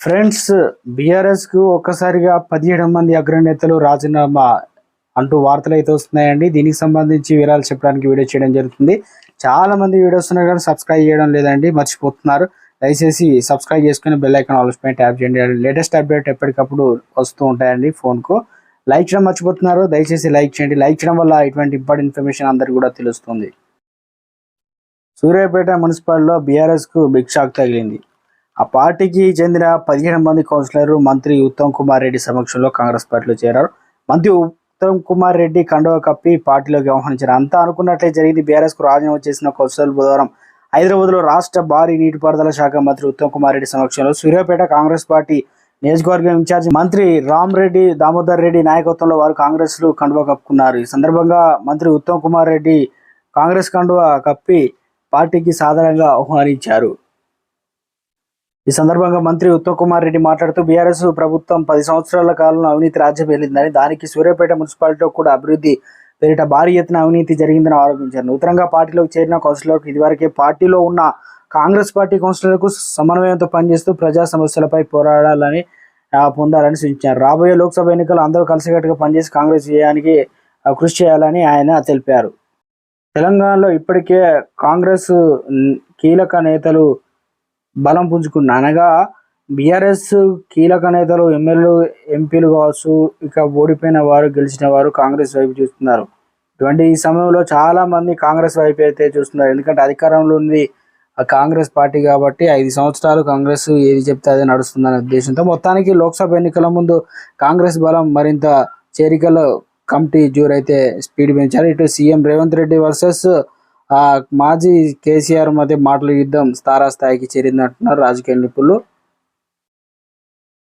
Friends బీఆర్ఎస్కు ఒక్కసారిగా పదిహేడు మంది అగ్రనేతలు రాజీనామా అంటూ వార్తలు అయితే వస్తున్నాయండి. దీనికి సంబంధించి వివరాలు చెప్పడానికి వీడియో చేయడం జరుగుతుంది. చాలా మంది వీడియోస్ ఉన్నారు కానీ సబ్స్క్రైబ్ చేయడం లేదండి మర్చిపోతున్నారు. దయచేసి సబ్స్క్రైబ్ చేసుకుని బెల్ ఐకాన్ ఆల్స్ పైన ట్యాప్ చేయండి. లేటెస్ట్ అప్డేట్ ఎప్పటికప్పుడు వస్తూ ఉంటాయండి ఫోన్కు. లైక్ చేయడం మర్చిపోతున్నారు. దయచేసి లైక్ చేయండి. లైక్ చేయడం వల్ల ఇటువంటి ఇంపార్టెంట్ ఇన్ఫర్మేషన్ అందరికి కూడా తెలుస్తుంది. సూర్యాపేట మున్సిపాలిటీలో బీఆర్ఎస్కు బిగ్ షాక్ తగిలింది. ఆ పార్టీకి చెందిన పదిహేను మంది కౌన్సిలర్లు మంత్రి ఉత్తమ్ కుమార్ రెడ్డి సమక్షంలో కాంగ్రెస్ పార్టీలో చేరారు. మంత్రి ఉత్తమ్ కుమార్ రెడ్డి కండువ కప్పి పార్టీలోకి ఆహ్వానించారు. అంతా అనుకున్నట్లే జరిగింది. బీఆర్ఎస్కు రాజీనామా చేసిన కౌన్సిలర్ బుధవారం హైదరాబాద్లో రాష్ట్ర భారీ నీటిపారుదల శాఖ మంత్రి ఉత్తమ్ కుమార్ రెడ్డి సమక్షంలో సూర్యాపేట కాంగ్రెస్ పార్టీ నియోజకవర్గం ఇన్ఛార్జి మంత్రి రామ్ రెడ్డి దామోదర్ రెడ్డి నాయకత్వంలో వారు కాంగ్రెస్లు కండువా కప్పుకున్నారు. ఈ సందర్భంగా మంత్రి ఉత్తమ్ కుమార్ రెడ్డి కాంగ్రెస్ కండువా కప్పి పార్టీకి సాధారణంగా ఆహ్వానించారు. ఈ సందర్భంగా మంత్రి ఉత్తమ్ కుమార్ రెడ్డి మాట్లాడుతూ బీఆర్ఎస్ ప్రభుత్వం పది సంవత్సరాల కాలంలో అవినీతి రాజ్యం వెళ్ళిందని దానికి సూర్యాపేట మున్సిపాలిటీలో కూడా అభివృద్ధి పేరిట భారీ ఎత్తున అవినీతి జరిగిందని ఆరోపించారు. నూతనంగా పార్టీలోకి చేరిన కౌన్సిలర్లకు ఇదివరకే పార్టీలో ఉన్న కాంగ్రెస్ పార్టీ కౌన్సిలర్కు సమన్వయంతో పనిచేస్తూ ప్రజా సమస్యలపై పోరాడాలని పొందాలని సూచించారు. రాబోయే లోక్సభ ఎన్నికలు అందరూ కలిసికట్టుగా పనిచేసి కాంగ్రెస్ విజయానికి కృషి చేయాలని ఆయన తెలిపారు. తెలంగాణలో ఇప్పటికే కాంగ్రెస్ కీలక నేతలు బలం పుంజుకుంది అనగా బీఆర్ఎస్ కీలక నేతలు ఎమ్మెల్యేలు ఎంపీలు కావచ్చు ఇక ఓడిపోయిన వారు గెలిచిన వారు కాంగ్రెస్ వైపు చూస్తున్నారు. ఇటువంటి ఈ సమయంలో చాలామంది కాంగ్రెస్ వైపు అయితే చూస్తున్నారు. ఎందుకంటే అధికారంలో ఉంది కాంగ్రెస్ పార్టీ కాబట్టి ఐదు సంవత్సరాలు కాంగ్రెస్ ఏది చెప్తే అదే నడుస్తుందనే ఉద్దేశంతో మొత్తానికి లోక్సభ ఎన్నికల ముందు కాంగ్రెస్ బలం మరింత చేరికలో కమిటీ జ్యూరైతే స్పీడ్ పెంచారు. ఇటు సీఎం రేవంత్ రెడ్డి వర్సెస్ మాజీ కేసీఆర్ మధ్య మాటల యుద్ధం తారాస్థాయికి చేరిందంటున్నారు రాజకీయ నిపుణులు.